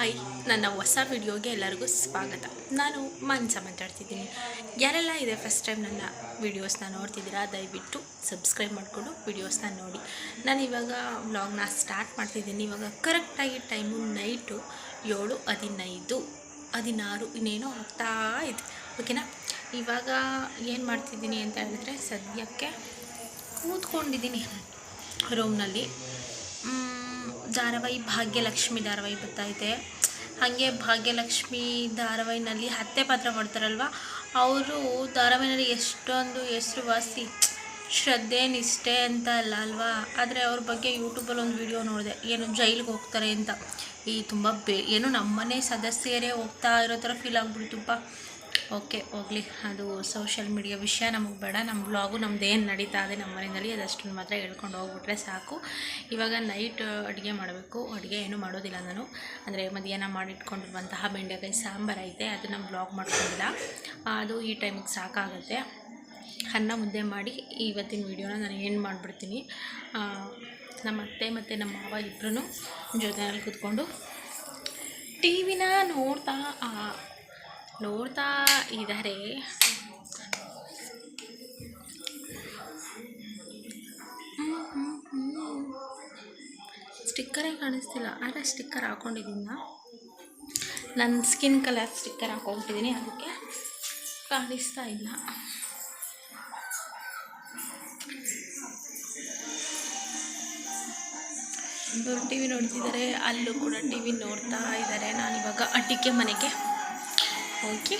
Hi, ನನ್ನ ಹೊಸ ವಿಡಿಯೋಗೆ ಎಲ್ಲರಿಗೂ ಸ್ವಾಗತ. ನಾನು ಮಾನ್ಸ ಮಾತಾಡ್ತಿದ್ದೀನಿ. ಯಾರೆಲ್ಲ ಇದೆ ಫಸ್ಟ್ ಟೈಮ್ ನನ್ನ ವೀಡಿಯೋಸ್ನ ನೋಡ್ತಿದ್ದೀರಾ, ದಯವಿಟ್ಟು ಸಬ್ಸ್ಕ್ರೈಬ್ ಮಾಡಿಕೊಂಡು ವೀಡಿಯೋಸ್ನ ನೋಡಿ. ನಾನು ಇವಾಗ ವ್ಲಾಗ್ನ ಸ್ಟಾರ್ಟ್ ಮಾಡ್ತಿದ್ದೀನಿ. ಇವಾಗ ಕರೆಕ್ಟಾಗಿ ಟೈಮು ನೈಟು ಏಳು, ಹದಿನೈದು, ಹದಿನಾರು, ಇನ್ನೇನೋ ಆಗ್ತಾ ಇದೆ. ಓಕೆನಾ ಇವಾಗ ಏನು ಮಾಡ್ತಿದ್ದೀನಿ ಅಂತ ಹೇಳಿದ್ರೆ ಸದ್ಯಕ್ಕೆ ಕೂತ್ಕೊಂಡಿದ್ದೀನಿ ರೂಮ್ನಲ್ಲಿ ಧಾರಾವಾಹಿ ಭಾಗ್ಯಲಕ್ಷ್ಮಿ ಧಾರಾವಾಹಿ ಬರ್ತಾಯಿದೆ ಹಾಗೆ ಭಾಗ್ಯಲಕ್ಷ್ಮಿ ಧಾರಾವಾಹಿನಲ್ಲಿ ಹತ್ತೆ ಪಾತ್ರ ಮಾಡ್ತಾರಲ್ವ? ಅವರು ಧಾರಾವಾಹಿನಲ್ಲಿ ಎಷ್ಟೊಂದು ಹೆಸರುವಾಸಿ ಶ್ರದ್ಧೆ, ನಿಷ್ಠೆ ಅಂತ ಅಲ್ಲ ಅಲ್ವಾ? ಆದರೆ ಅವ್ರ ಬಗ್ಗೆ ಯೂಟ್ಯೂಬಲ್ಲಿ ಒಂದು ವಿಡಿಯೋ ನೋಡಿದೆ, ಏನು ಜೈಲಿಗೆ ಹೋಗ್ತಾರೆ ಅಂತ. ಈ ತುಂಬ ಬೇ, ಏನು ನಮ್ಮನೆ ಸದಸ್ಯರೇ ಹೋಗ್ತಾ ಇರೋ ಥರ ಫೀಲ್ ಆಗ್ಬಿಡ್ತುಪ್ಪ ಓಕೆ, ಹೋಗಲಿ. ಅದು ಸೋಷಿಯಲ್ ಮೀಡಿಯಾ ವಿಷಯ ನಮಗೆ ಬೇಡ. ನಮ್ಮ ಬ್ಲಾಗು ನಮ್ದು ಏನು ನಡೀತಾ ಇದೆ ನಮ್ಮ ಮನೆಯಲ್ಲಿ ಅದಷ್ಟನ್ನು ಮಾತ್ರ ಹೇಳ್ಕೊಂಡು ಹೋಗ್ಬಿಟ್ರೆ ಸಾಕು. ಇವಾಗ ನೈಟ್ ಅಡುಗೆ ಮಾಡಬೇಕು. ಅಡುಗೆ ಏನು ಮಾಡೋದಿಲ್ಲ ನಾನು. ಅಂದರೆ ಮಧ್ಯಾಹ್ನ ಮಾಡಿಟ್ಕೊಂಡಿರುವಂತಹ ಬೆಂಡೆಕಾಯಿ ಸಾಂಬಾರು ಐತೆ. ಅದನ್ನು ಬ್ಲಾಗ್ ಮಾಡ್ಕೊಂಡಿಲ್ಲ. ಅದು ಈ ಟೈಮಿಗೆ ಸಾಕಾಗುತ್ತೆ. ಅನ್ನ ಮುದ್ದೆ ಮಾಡಿ ಇವತ್ತಿನ ವೀಡಿಯೋನ ನಾನು ಏನು ಮಾಡಿಬಿಡ್ತೀನಿ? ನಮ್ಮ ಅತ್ತೆ ಮತ್ತು ನಮ್ಮ ಮಾವ ಇಬ್ಬರೂ ಜೊತೆಯಲ್ಲಿ ಕೂತ್ಕೊಂಡು ಟಿ ವಿನ ನೋಡ್ತಾ ನೋಡ್ತಾ ಇದ್ದಾರೆ. ಸ್ಟಿಕ್ಕರೇ ಕಾಣಿಸ್ತಿಲ್ಲ. ಆದರೆ ಸ್ಟಿಕ್ಕರ್ ಹಾಕ್ಕೊಂಡಿದ್ದೀನಿ ನನ್ನ ಸ್ಕಿನ್ ಕಲರ್ ಸ್ಟಿಕ್ಕರ್ ಹಾಕೊಂಡಿದ್ದೀನಿ. ಅದಕ್ಕೆ ಕಾಣಿಸ್ತಾ ಇಲ್ಲ. ಟಿ ವಿ ನೋಡ್ತಿದ್ದಾರೆ ಅಲ್ಲೂ ಕೂಡ ಟಿ ವಿ ನೋಡ್ತಾ ಇದ್ದಾರೆ ನಾನಿವಾಗ ಅಡಿಕೆ ಮನೆಗೆ. ಹೋಗಿ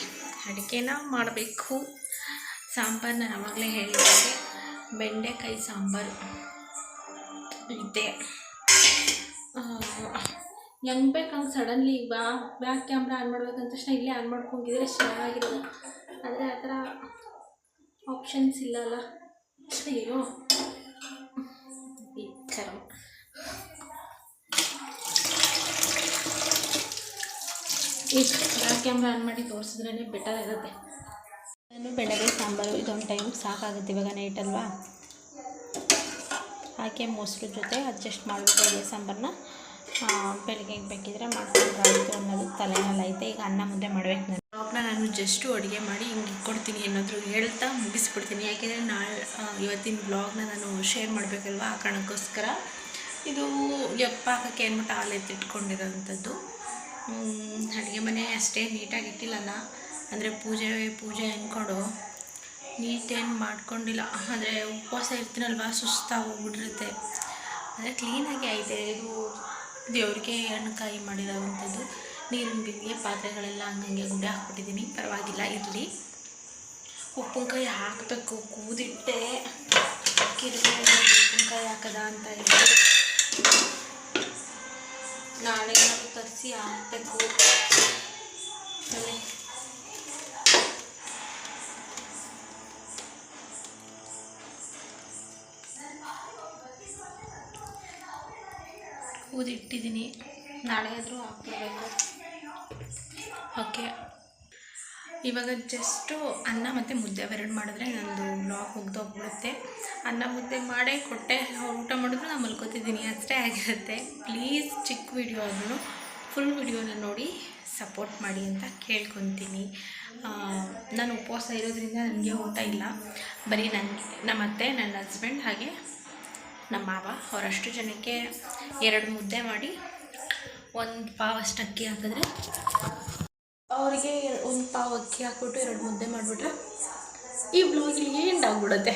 ಅಡುಗೆನ ಮಾಡಬೇಕು. ಸಾಂಬಾರು ನಾನು ಆವಾಗಲೇ ಹೇಳಿದ್ದೆ, ಬೆಂಡೆಕಾಯಿ ಸಾಂಬಾರು ಇದೆ. ಹೆಂಗ್ ಬೇಕು ಹಂಗೆ ಸಡನ್ಲಿ ಬಾ, ಬ್ಯಾಕ್ ಕ್ಯಾಮ್ರಾ ಆನ್ ಮಾಡ್ಬೇಕಂತ ತಕ್ಷಣ ಇಲ್ಲೇ ಆನ್ ಮಾಡ್ಕೊಂಡಿದ್ರೆ ಚೆನ್ನಾಗಿರೋದು ಆದರೆ ಆ ಥರ ಆಪ್ಷನ್ಸ್ ಇಲ್ಲಲ್ಲ. ಅಯ್ಯೋ ಈ ಥರ. ಈ ಕ್ಯಾಮ್ರಾ ಆನ್ ಮಾಡಿ ತೋರಿಸಿದ್ರೇ ಬೆಟರ್ ಇರುತ್ತೆ. ನಾನು ಬೆಳಗ್ಗೆ ಸಾಂಬಾರು, ಇದೊಂದು ಟೈಮ್ ಸಾಕಾಗುತ್ತೆ ಇವಾಗ ನೈಟ್ ಅಲ್ವಾ? ಹಾಗೆ ಮೊಸರು ಜೊತೆ ಅಡ್ಜಸ್ಟ್ ಮಾಡಬೇಕು ಇದೆ ಸಾಂಬಾರನ್ನ ಬೆಳಗ್ಗೆ ಬೇಕಿದ್ರೆ ಮಾಡ್ಕೊಂಡು ಅನ್ನೋದು ತಲೆನಲ್ಲಿ ಐತೆ. ಈಗ ಅನ್ನ ಮುದ್ದೆ ಮಾಡ್ಬೇಕು ನಾನು. ಬ್ಲಾಗ್ನ ನಾನು ಜಸ್ಟು ಅಡುಗೆ ಮಾಡಿ ಹಿಂಗೆ ಇಟ್ಕೊಡ್ತೀನಿ, ಏನಾದರೂ ಹೇಳ್ತಾ ಮುಗಿಸ್ಬಿಡ್ತೀನಿ. ಯಾಕೆಂದರೆ ನಾಳೆ ಇವತ್ತಿನ ಬ್ಲಾಗ್ನ ನಾನು ಶೇರ್ ಮಾಡಬೇಕಲ್ವ ಆ ಕಾರಣಕ್ಕೋಸ್ಕರ? ಇದು ಎಪ್ಪ ಹಾಕೋಕ್ಕೆ ಅಂದ್ಬಿಟ್ಟು ಹಾಲು ಎತ್ತಿಟ್ಕೊಂಡಿರೋವಂಥದ್ದು ಅಡುಗೆ ಮನೆ ಅಷ್ಟೇ ನೀಟಾಗಿ ಇಟ್ಟಿಲ್ಲಲ್ಲ. ಅಂದರೆ ಪೂಜೆ ಪೂಜೆ ಅಂದ್ಕೊಂಡು ನೀಟೇನು ಮಾಡ್ಕೊಂಡಿಲ್ಲ. ಅಂದರೆ ಉಪವಾಸ ಇರ್ತೀನಲ್ವ ಸುಸ್ತಾಗಿ ಹೋಗ್ಬಿಟ್ಟಿರುತ್ತೆ. ಅಂದರೆ ಕ್ಲೀನಾಗಿ ಐತೆ ಇದು ದೇವ್ರಿಗೆ ಹಣ್ಣುಕಾಯಿ ಮಾಡಿರೋವಂಥದ್ದು. ನೀರಿನ ಬಿಂದಿಗೆ ಪಾತ್ರೆಗಳೆಲ್ಲ ಹಂಗಂಗೆ ಗುಡ್ಡೆ ಹಾಕ್ಬಿಟ್ಟಿದ್ದೀನಿ. ಪರವಾಗಿಲ್ಲ, ಇರಲಿ. ಉಪ್ಪಿನಕಾಯಿ ಹಾಕಬೇಕು, ಕೂದಿಟ್ಟೆ. ಕಿರುಗೆ ಉಪ್ಪಿನಕಾಯಿ ಹಾಕದ ಅಂತ ಹೇಳಿ ನಾಳೆ ತರಿಸಿ ಹಾಕಬೇಕು ಊದಿಟ್ಟಿದ್ದೀನಿ ನಾಳೆ ಆದರೂ ಹಾಕ್ಬಿಡ್ಬೇಕು ಓಕೆ. ಇವಾಗ ಜಸ್ಟು ಅನ್ನ ಮತ್ತು ಮುದ್ದೆ ಅವೆರಡು ಮಾಡಿದ್ರೆ ನಂದು ಬ್ಲಾಗ್ ಹೋಗ್ದೋಗ್ಬಿಡುತ್ತೆ ಅನ್ನ ಮುದ್ದೆ ಮಾಡೇ ಕೊಟ್ಟೆ. ಊಟ ಮಾಡಿದ್ರು ನಾನು ಮಲ್ಕೋತಿದ್ದೀನಿ. ಅಷ್ಟೇ ಆಗಿರುತ್ತೆ. ಪ್ಲೀಸ್ ಚಿಕ್ಕ ವಿಡಿಯೋ ಆದ್ರೂ. ಫುಲ್ ವಿಡಿಯೋನ ನೋಡಿ ಸಪೋರ್ಟ್ ಮಾಡಿ ಅಂತ ಕೇಳ್ಕೊತೀನಿ. ನಾನು ಉಪವಾಸ ಇರೋದ್ರಿಂದ ನನಗೆ ಊಟ ಇಲ್ಲ. ಬರೀ ನನಗೆ ನಮ್ಮ ಅತ್ತೆ, ನನ್ನ ಹಸ್ಬೆಂಡ್ ಹಾಗೆ ನಮ್ಮ ಮಾವ, ಅವರಷ್ಟು ಜನಕ್ಕೆ ಎರಡು ಮುದ್ದೆ ಮಾಡಿ ಒಂದು ಪಾವಷ್ಟು ಅಕ್ಕಿ ಹಾಕಿದ್ರೆ ಅವರಿಗೆ ಒಂದು ಪಾವು ಅಕ್ಕಿ ಹಾಕ್ಬಿಟ್ಟು ಎರಡು ಮುದ್ದೆ ಮಾಡಿಬಿಟ್ರೆ ಈ ಬ್ಲಾಗ್ ಎಂಡ್ ಆಗಿಬಿಡುತ್ತೆ.